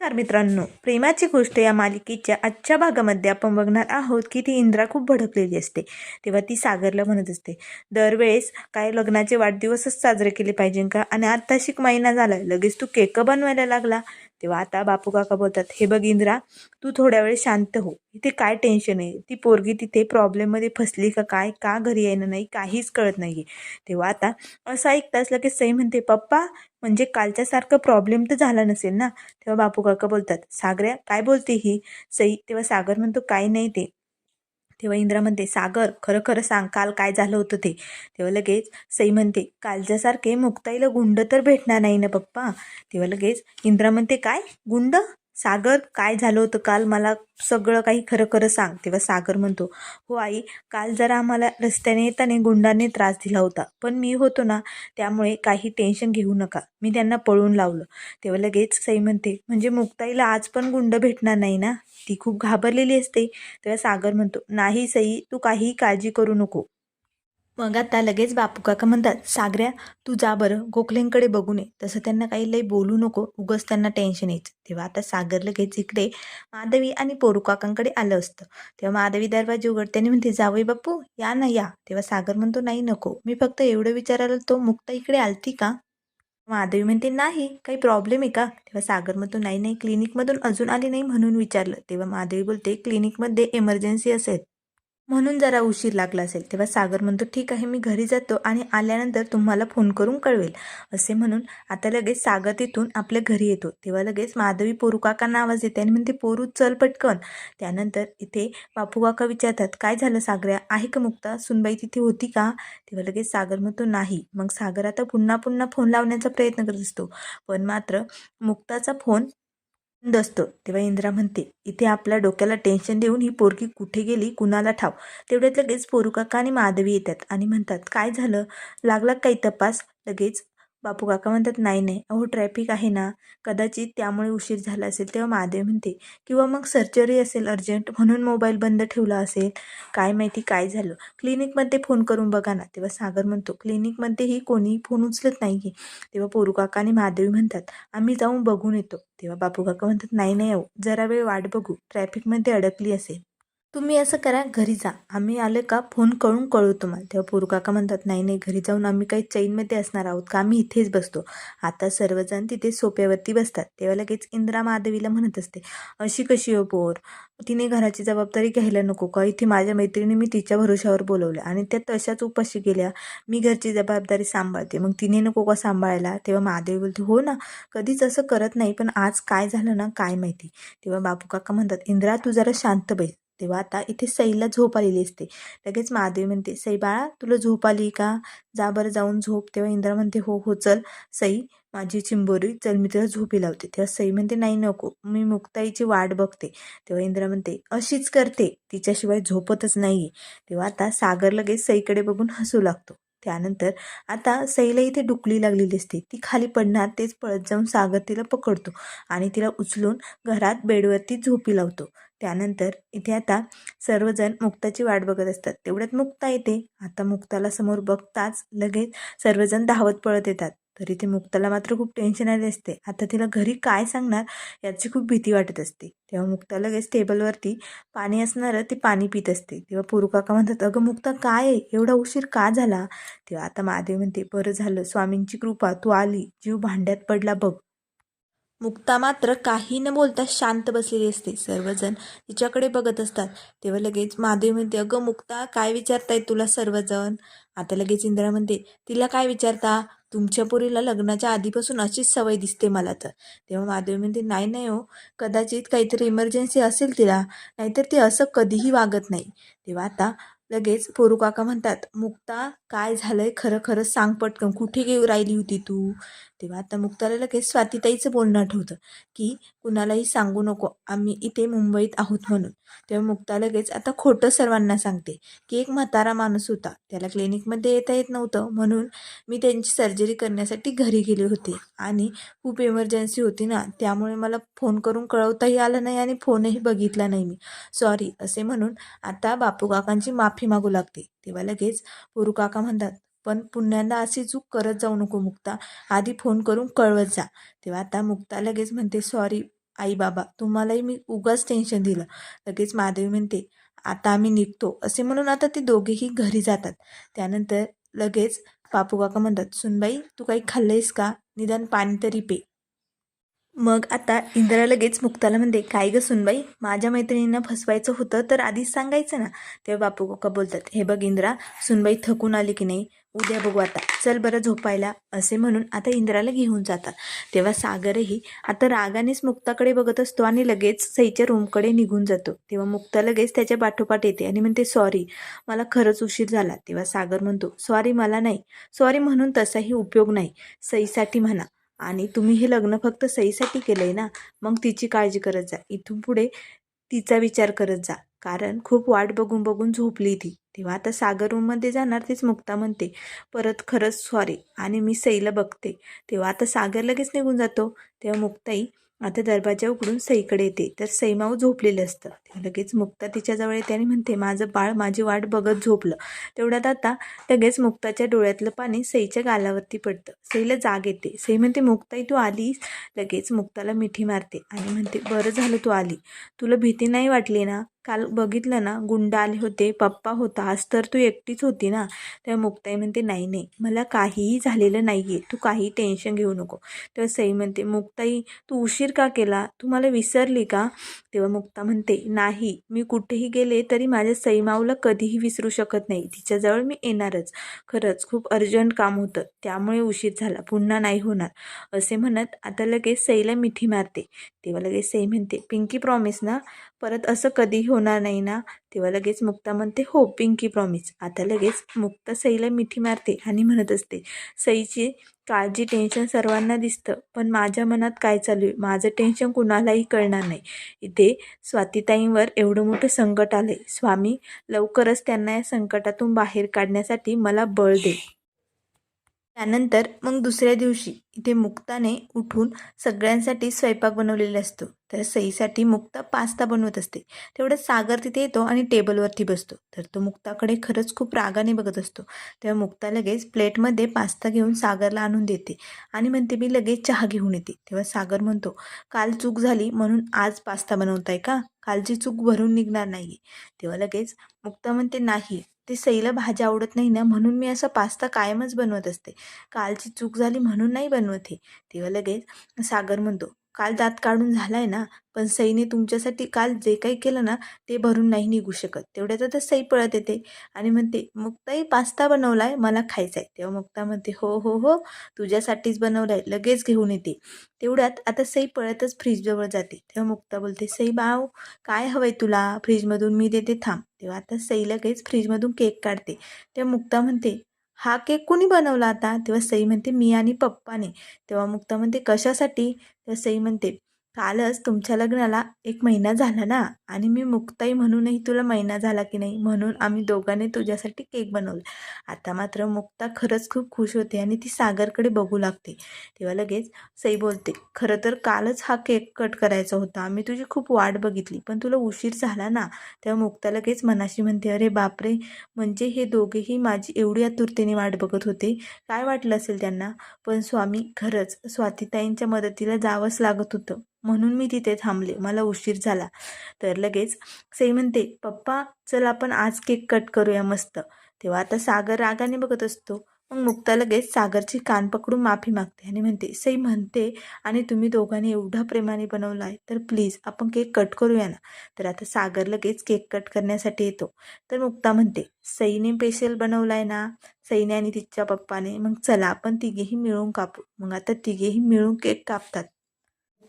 नमस्कार मित्रांनो प्रेमाची गोष्ट या मालिकेच्या आजच्या भागामध्ये आपण बघणार आहोत की ती इंद्रा खूप भडकलेली असते. तेव्हा ती सागरला म्हणत असते दरवेळेस काय लग्नाचे वाढदिवसच साजरे केले पाहिजे का? आणि आत्ता शिक महिना झाला लगेच तू केक बनवायला लागला. तेव्हा आता बापू काका बोलतात हे बघ इंद्रा तू थोड्या वेळ शांत हो. इथे काय टेन्शन आहे? ती पोरगी तिथे प्रॉब्लेममध्ये फसली का काय? का घरी येणं नाही? काहीच कळत नाही तेव्हा आता असं ऐकताच लगेच सई म्हणते पप्पा म्हणजे कालच्यासारखा प्रॉब्लेम तर झाला नसेल ना? तेव्हा बापू काका बोलतात सागऱ्या काय बोलते ही? सई तेव्हा सागर म्हणतो काय नाही ते. तेव्हा इंद्रा म्हणते सागर खरं खरं सांग काल काय झालं होतं ते? तेव्हा लगेच सई म्हणते कालच्यासारखे मुक्ताईला गुंड तर भेटणार नाही ना पप्पा? तेव्हा लगेच इंद्रा म्हणते काय? गुंड? सागर काय झालं होतं काल मला सगळं काही खरं खरं सांग. तेव्हा सागर म्हणतो हो आई काल जरा आम्हाला रस्त्याने येताना गुंडांनी त्रास दिला होता. पण मी होतो ना त्यामुळे काही टेन्शन घेऊ नका. मी त्यांना पळून लावलं. तेव्हा लगेच सई म्हणते म्हणजे मुक्ताईला आज पण गुंड भेटणार नाही ना? ती खूप घाबरलेली असते. तेव्हा सागर म्हणतो नाही सई तू काही काळजी करू नको. मग आता लगेच बापू काका म्हणतात सागऱ्या तू जा बरं गोखलेंकडे बघू नये. तसं त्यांना काही लई बोलू नको उगस त्यांना टेन्शन यायचं. तेव्हा आता सागर लगेच इकडे माधवी आणि पोरू काकांकडे आलं असतं. तेव्हा माधवी दरवाजे उघडताना म्हणते जावई बापू या ना या. तेव्हा सागर म्हणतो नाही नको. मी फक्त एवढं विचारायला तो मुक्ता इकडे आलती का? माधवी म्हणते नाही काही प्रॉब्लेम आहे का? तेव्हा सागर म्हणतो नाही नाही क्लिनिकमधून अजून आली नाही म्हणून विचारलं. तेव्हा माधवी बोलते क्लिनिकमध्ये एमर्जन्सी असेल. म्हणून जरा उशीर लागला असेल. तेव्हा सागर म्हणतो ठीक आहे मी घरी जातो आणि आल्यानंतर तुम्हाला फोन करून कळवेल. असे म्हणून आता लगेच सागर तिथून आपल्या घरी येतो. तेव्हा लगेच माधवी पोरू काकांना आवाज येते आणि म्हणते पोरू चल पटकन. त्यानंतर इथे बापू काका विचारतात काय झालं सागऱ्या? आहे का मुक्ता? सुनबाई तिथे होती का? तेव्हा लगेच सागर म्हणतो नाही. मग सागर आता पुन्हा पुन्हा फोन लावण्याचा प्रयत्न करत असतो. पण मात्र मुक्ताचा फोन आनंद असतो. तेव्हा इंद्रा म्हणते इथे आपल्या डोक्याला टेन्शन देऊन ही पोरगी कुठे गेली कुणाला ठाव? तेवढ्यात लगेच पोरुकाका आणि माधवी येतात आणि म्हणतात काय झालं? लागला काही तपास? लगेच बापू काका म्हणतात नाही नाही. अहो ट्रॅफिक आहे ना. कदाचित त्यामुळे उशीर झाला असेल. तेव्हा महादेव म्हणते किंवा मग सर्जरी असेल अर्जंट म्हणून मोबाईल बंद ठेवला असेल काय माहिती काय झालं? क्लिनिकमध्ये फोन करून बघा ना. तेव्हा सागर म्हणतो क्लिनिकमध्येही कोणी फोन उचलत नाही आहे तेव्हा पोरू काका आणि महादेवी म्हणतात आम्ही जाऊन बघून येतो. तेव्हा बापू काका म्हणतात नाही नाही अहो. जरा वेळ वाट बघू. ट्रॅफिकमध्ये अडकली असेल. तुम्ही असं करा घरी जा. आम्ही आले का फोन करून कळू तुम्हाला. तेव्हा पोरू काका म्हणतात नाही नाही घरी जाऊन आम्ही काही चैनमध्ये असणार आहोत का? आम्ही इथेच बसतो. आता सर्वजण तिथे सोप्यावरती बसतात. तेव्हा लगेच इंद्रा महादेवीला म्हणत असते अशी कशी हो पोर? तिने घराची जबाबदारी घ्यायला नको का? इथे माझ्या मैत्रिणी मी तिच्या भरोशावर बोलवलं आणि त्या तशाच उपाशी गेल्या. मी घरची जबाबदारी सांभाळते. मग तिने नको का सांभाळायला? तेव्हा महादेवी बोलते हो ना कधीच असं करत नाही पण आज काय झालं ना काय माहिती? तेव्हा बापू काका म्हणतात इंद्रा तू जरा शांत बैस. तेव्हा आता इथे सईला झोप आलेली असते. लगेच महादेव म्हणते सई बाळा तुला झोप आली का? जा बरं जाऊन झोप. तेव्हा इंद्रा म्हणते हो हो चल. सई माझी चिंबोरी चल मी तिला झोपी लावते. तेव्हा सई म्हणते नाही नको. मी मुक्ताईची वाट बघते. तेव्हा इंद्रा म्हणते अशीच करते. तिच्याशिवाय झोपतच नाही तेव्हा आता सागर लगेच सईकडे बघून हसू लागतो. त्यानंतर आता सईला इथे डुकली लागलेली असते. ती खाली पडणार तेच पळत जाऊन सागर तिला पकडतो आणि तिला उचलून घरात बेडवरती झोपी लावतो. त्यानंतर इथे आता सर्वजण मुक्ताची वाट बघत असतात. तेवढ्यात मुक्ता येते. आता मुक्ताला समोर बघताच लगेच सर्वजण धावत पळत येतात. तरी ते मुक्ताला मात्र खूप टेन्शन आले असते. आता तिला घरी काय सांगणार याची खूप भीती वाटत असते. तेव्हा मुक्ता लगेच टेबलवरती पाणी असणारं ते पाणी पित असते. तेव्हा पुरुकाका म्हणतात अगं मुक्ता काय आहे? एवढा उशीर का झाला? तेव्हा आता महादेव म्हणते बरं झालं. स्वामींची कृपा. तू आली. जीव भांड्यात पडला बघ. मुक्ता मात्र काही न बोलता शांत बसलेली असते. सर्वजण तिच्याकडे बघत असतात. तेव्हा लगेच महादेव म्हणते अगं मुक्ता काय विचारताय तुला सर्वजण? आता लगेच इंदिरा म्हणते तिला काय विचारता? तुमच्या पोरीला लग्नाच्या आधीपासून अशीच सवय दिसते मला तर. तेव्हा महादेव म्हणते नाही नाही हो कदाचित काहीतरी इमर्जन्सी असेल तिला नाहीतर ती असं कधीही वागत नाही. तेव्हा आता लगेच पोरू काका म्हणतात मुक्ता काय झालंय खरं खरं सांग पटकन. कुठे घेऊ राहिली होती तू? तेव्हा आता मुक्ताला लगेच स्वातीताईचं बोलणं आठवतं की कुणालाही सांगू नको आम्ही इथे मुंबईत आहोत म्हणून. तेव्हा मुक्ता लगेच आता खोटं सर्वांना सांगते की एक म्हातारा माणूस होता. त्याला क्लिनिकमध्ये येता येत नव्हतं म्हणून मी त्यांची सर्जरी करण्यासाठी घरी गेले होते. आणि खूप इमर्जन्सी होती ना त्यामुळे मला फोन करून कळवताही आलं नाही आणि फोनही बघितला नाही मी. सॉरी असे म्हणून आता बापू काकांची माफी मागू लागते. तेव्हा लगेच पोरू काका म्हणतात पण पुण्यांदा अशी चूक करत जाऊ नको मुक्ता आधी फोन करून कळवत जा. तेव्हा आता मुक्ता लगेच म्हणते सॉरी आई बाबा तुम्हालाही मी उगाच टेन्शन दिलं. लगेच महादेवी म्हणते आता आम्ही निघतो. असे म्हणून आता ते दोघेही घरी जातात. त्यानंतर लगेच बापू काका म्हणतात सुनबाई तू काही खाल्लंयस का? निदान पाणी तरी पे. मग आता इंदिरा लगेच मुक्ताला म्हणते काय गं सुनबाई माझ्या मैत्रिणींना फसवायचं होतं तर आधीच सांगायचं ना? तेव्हा बापू काका बोलतात हे बघ इंदिरा सुनबाई थकून आली की नाही? उद्या बघू आता. चल बरं झोपायला. असे म्हणून आता इंदिराला घेऊन जातात. तेव्हा सागरही आता रागानेच मुक्ताकडे बघत असतो आणि लगेच सईच्या रूमकडे निघून जातो. तेव्हा मुक्ता लगेच त्याच्या पाठोपाठ येते आणि म्हणते सॉरी मला खरंच उशीर झाला. तेव्हा सागर म्हणतो सॉरी मला नाही. सॉरी म्हणून तसाही उपयोग नाही. सईसाठी म्हणा. आणि तुम्ही हे लग्न फक्त सईसाठी केलं आहे ना मग तिची काळजी करत जा. इथून पुढे तिचा विचार करत जा. कारण खूप वाट बघून बघून झोपली ती. तेव्हा आता सागर रूममध्ये जाणार तीच मुक्ता म्हणते. परत खरंच सॉरी आणि मी सईला बघते. तेव्हा आता सागर लगेच निघून जातो. तेव्हा मुक्ताई आता दरवाजा उघडून सईकडे येते. तर सईमाऊ झोपलेलं असतं. लगेच मुक्ता तिच्याजवळ येते आणि म्हणते माझं बाळ माझी वाट बघत झोपलं. तेवढ्यात आता लगेच मुक्ताच्या डोळ्यातलं पाणी सईच्या गालावरती पडतं. सईला जाग येते. सई म्हणते मुक्ताई तू आलीस? लगेच मुक्ताला मिठी मारते आणि म्हणते बरं झालं तू आली. तुला भीती नाही वाटली ना? काल बघितलं ना गुंड आले होते पप्पा होता आज तर तू एकटीच होती ना. तेव्हा मुक्ताई म्हणते नाही नाही मला काहीही झालेलं नाही आहे तू काही टेन्शन घेऊ नको. तेव्हा सई म्हणते मुक्ताई तू उशीर का केला? तू मला विसरली का? तेव्हा मुक्ता म्हणते नाही मी कुठेही गेले तरी माझ्या सईमाऊला कधीही विसरू शकत नाही. तिच्याजवळ मी येणारच. खरंच खूप अर्जंट काम होतं. त्यामुळे उशीर झाला. पुन्हा नाही होणार. असे म्हणत आता लगेच सईला मिठी मारते. तेव्हा लगेच सई म्हणते पिंकी प्रॉमिस ना परत असं कधीही होणार नाही ना? तेव्हा लगेच मुक्ता म्हणते हो पिंकी प्रॉमिस आता लगेच मुक्ता सईला मिठी मारते आणि म्हणत असते सईची काळजी टेन्शन सर्वांना दिसतं पण माझ्या मनात काय चालू आहे? माझं टेन्शन कुणालाही कळणार नाही. इथे स्वातीताईंवर एवढं मोठं संकट आलं आहे स्वामी लवकरच त्यांना या संकटातून बाहेर काढण्यासाठी मला बळ दे. त्यानंतर मग दुसऱ्या दिवशी इथे मुक्ताने उठून सगळ्यांसाठी स्वयंपाक बनवलेला असतो. तर सईसाठी मुक्ता पास्ता बनवत असते. तेवढं सागर तिथे येतो आणि टेबलवरती बसतो. तर तो मुक्ताकडे खरंच खूप रागाने बघत असतो. तेव्हा मुक्ता लगेच प्लेटमध्ये पास्ता घेऊन सागरला आणून देते आणि म्हणते मी लगेच चहा घेऊन येते. तेव्हा सागर म्हणतो काल चूक झाली म्हणून आज पास्ता बनवताय का? कालची चूक भरून निघणार नाही तेव्हा लगेच मुक्ता म्हणते नाही ते सईला भाज्या आवडत नाही ना म्हणून मी असा पास्ता कायमच बनवत असते. कालची चूक झाली म्हणून नाही बनवत हे. तेव्हा लगेच सागर म्हणतो काल दात काढून झालाय ना पण सईने तुमच्यासाठी काल जे काही केलं ना ते भरून नाही निघू शकत. तेवढ्यात आता सई पळत येते आणि म्हणते मुक्ताई पास्ता बनवलाय मला खायचा आहे तेव्हा मुक्ता म्हणते हो हो हो तुझ्यासाठीच बनवलाय लगेच घेऊन येते. तेवढ्यात आता सई पळतच फ्रीजजवळ जाते. तेव्हा मुक्ता बोलते सई बाव काय हवंय तुला? फ्रीजमधून मी देते थांब. तेव्हा आता सई लगेच फ्रीजमधून केक काढते. तेव्हा मुक्ता म्हणते हा केक कुणी बनवला आता? तेव्हा सई म्हणते मी आणि पप्पाने. तेव्हा मुक्ता म्हणते कशासाठी? तेव्हा सई म्हणते कालच तुमच्या लग्नाला एक महिना झाला ना? आणि मी मुक्ताई म्हणूनही तुला महिना झाला की नाही? म्हणून आम्ही दोघांनी तुझ्यासाठी केक बनवला. आता मात्र मुक्ता खरंच खूप खुश होते आणि ती सागरकडे बघू लागते. तेव्हा लगेच सई बोलते खरं तर कालच हा केक कट करायचा होता. आम्ही तुझी खूप वाट बघितली पण तुला उशीर झाला ना? तेव्हा मुक्ता लगेच मनाशी म्हणते अरे बापरे! म्हणजे हे दोघेही माझी एवढी आतुरतेने वाट बघत होते. काय वाटलं असेल त्यांना? पण स्वामी खरंच स्वातीताईंच्या मदतीला जावंच लागत होतं. म्हणून मी तिथे थांबले. मला उशीर झाला. तर लगेच सई म्हणते पप्पा चल आपण आज केक कट करूया मस्त. तेव्हा आता सागर रागाने बघत असतो. मग मुक्ता लगेच सागरची कान पकडून माफी मागते आणि म्हणते सई म्हणते आणि तुम्ही दोघांनी एवढा प्रेमाने बनवला आहे तर प्लीज आपण केक कट करूया ना. तर आता सागर लगेच केक कट करण्यासाठी येतो. तर मुक्ता म्हणते सईने स्पेशल बनवला आहे ना. सईने आणि तिच्या पप्पाने मग चला आपण तिघेही मिळून कापू. मग आता तिघेही मिळून केक कापतात.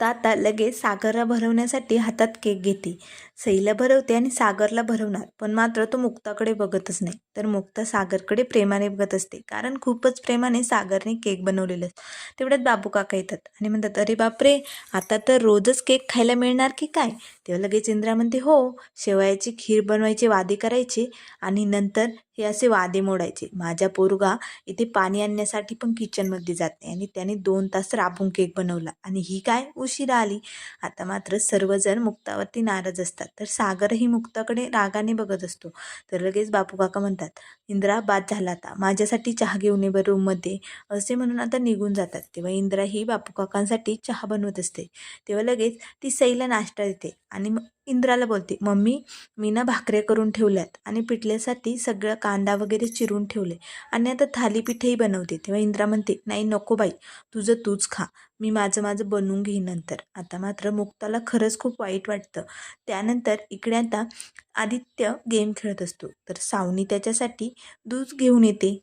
आता लगेच सागरला भरवण्यासाठी हातात केक घेते. सईला भरवते आणि सागरला भरवणार पण मात्र तो मुक्ताकडे बघतच नाही. तर मुक्ता सागरकडे प्रेमाने बघत असते कारण खूपच प्रेमाने सागरने केक बनवलेलं असतं. तेवढ्यात बाबू काका येतात आणि म्हणतात अरे बापरे आता तर रोजच केक खायला मिळणार की काय? तेव्हा लगेच इंद्रा म्हणते हो शेवयाची खीर बनवायचे वादे करायचे आणि नंतर हे असे वादे मोडायचे. माझ्या पोरगा इथे पाणी आणण्यासाठी पण किचनमध्ये जात नाही आणि त्याने दोन तास राबून केक बनवला. आणि ही काय उशिरा आली. आता मात्र सर्वजण मुक्तावरती नाराज असतात. तर सागरही मुक्ताकडे रागाने बघत असतो. तर लगेच बापू काका म्हणतात इंद्रा बाद झाला आता. माझ्यासाठी चहा घेऊन ये बरं रूममध्ये असे म्हणून आता निघून जातात. तेव्हा इंद्रा ही बापू काकांसाठी चहा बनवत असते. तेव्हा लगेच ती सईला नाश्ता देते आणि मग इंद्राला बोलते मम्मी मी ना भाकऱ्या करून ठेवल्यात आणि पिठल्यासाठी सगळं कांदा वगैरे चिरून ठेवले आणि आता थालीपीठही बनवते. तेव्हा इंद्रा म्हणते नाही नको बाई तुझं तूच खा. मी माझं माझं बनवून घेईन नंतर. आता मात्र मुक्ताला खरंच खूप वाईट वाटतं. त्यानंतर इकडे आता आदित्य गेम खेळत असतो. तर सावनी त्याच्यासाठी दूध घेऊन येते.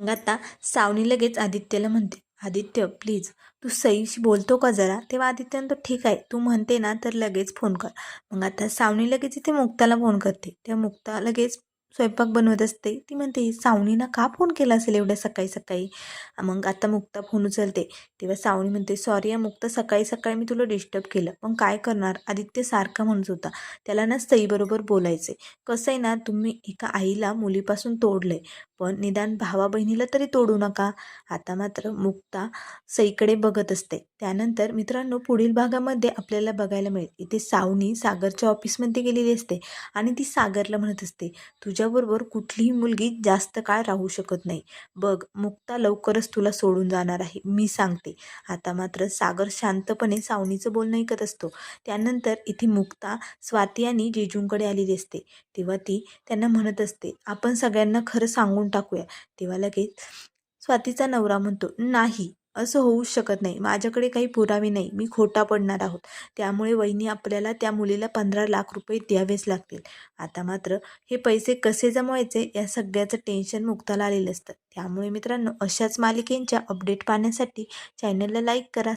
मग आता सावनी लगेच आदित्यला म्हणते आदित्य प्लीज तू सईशी बोलतो का जरा? तेव्हा आदित्य म्हणतो ठीक आहे तू म्हणते ना तर लगेच फोन कर. मग आता सावनी लगेच इथे मुक्ताला फोन करते. तेव्हा मुक्ता लगेच स्वयंपाक बनवत असते. ती म्हणते सावनीनं का फोन केला असेल एवढ्या सकाळी सकाळी? मग आता मुक्ता फोन उचलते. तेव्हा सावनी म्हणते सॉरी या मुक्ता सकाळी सकाळी मी तुला डिस्टर्ब केलं. पण काय करणार? आदित्य सारखा म्हणत होता. त्याला ना सईबरोबर बोलायचे. कसं आहे ना तुम्ही एका आईला मुलीपासून तोडलंय. पण निदान भावा बहिणीला तरी तोडू नका. आता मात्र मुक्ता सईकडे बघत असते. त्यानंतर मित्रांनो पुढील भागामध्ये आपल्याला बघायला मिळेल. इथे सावनी सागरच्या ऑफिसमध्ये गेलेली असते आणि ती सागरला म्हणत असते तुझ्या तुझ्याबरोबर कुठलीही मुलगी जास्त काळ राहू शकत नाही. बघ मुक्ता लवकरच तुला सोडून जाणार आहे मी सांगते. आता मात्र सागर शांतपणे सावनीचं बोलणं ऐकत असतो. त्यानंतर इथे मुक्ता स्वाती आणि जेजूंकडे आलेली असते तेव्हा ती त्यांना म्हणत असते आपण सगळ्यांना खरं सांगून टाकूया. तेव्हा लगेच स्वातीचा नवरा म्हणतो नाही असं होऊच शकत नाही. माझ्याकडे काही पुरावे नाही. मी खोटा पडणार आहोत. त्यामुळे वहिनी आपल्याला त्या मुलीला पंधरा लाख रुपये द्यावेच लागतील. आता मात्र हे पैसे कसे जमवायचे या सगळ्याचं टेन्शन मुक्ताला आलेलं असतं. त्यामुळे मित्रांनो अशाच मालिकेंच्या अपडेट पाहण्यासाठी चॅनलला लाईक करा.